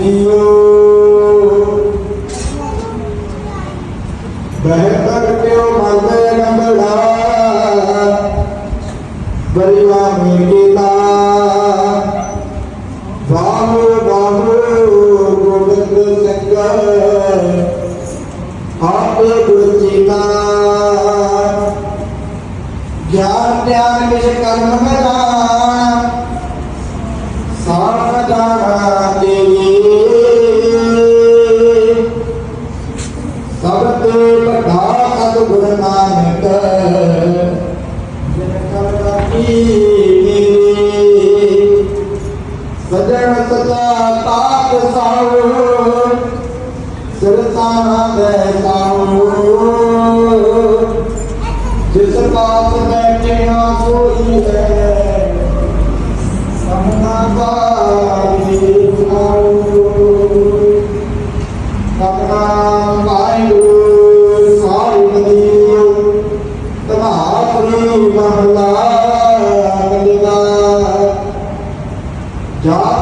JIO ਬਹਿਬਰ ਕਿਉ ਮੰਦੇ ਨੰਬੜਾ ਬਰਿਵਾ ਮੇਰੀ ਤਾ ਬਾਹੂ ਬਾਹੂ ਗੋਬਿੰਦ ਸਿੰਘ ਆਪ ਗੁਰਜੀਤਾ ਗਿਆਨ ਧਿਆਨ ਵਿੱਚ ਕਰਮ ਮਦਾਨ। ਸਾਰਾ ਜਾਣਾ ਤੇ ਸਭ ਤੇ ਵੱਡਾ ਸਤਿਗੁਰ ਨਾਨਕ, ਜਿਨ ਕਰਨਾ ਕੀ ਸਜਣ ਸਦਾ ਤਾਪ ਸਾਉ ਸਿਰਸਾਨਾ ਦੇ ਸਾਉ। যা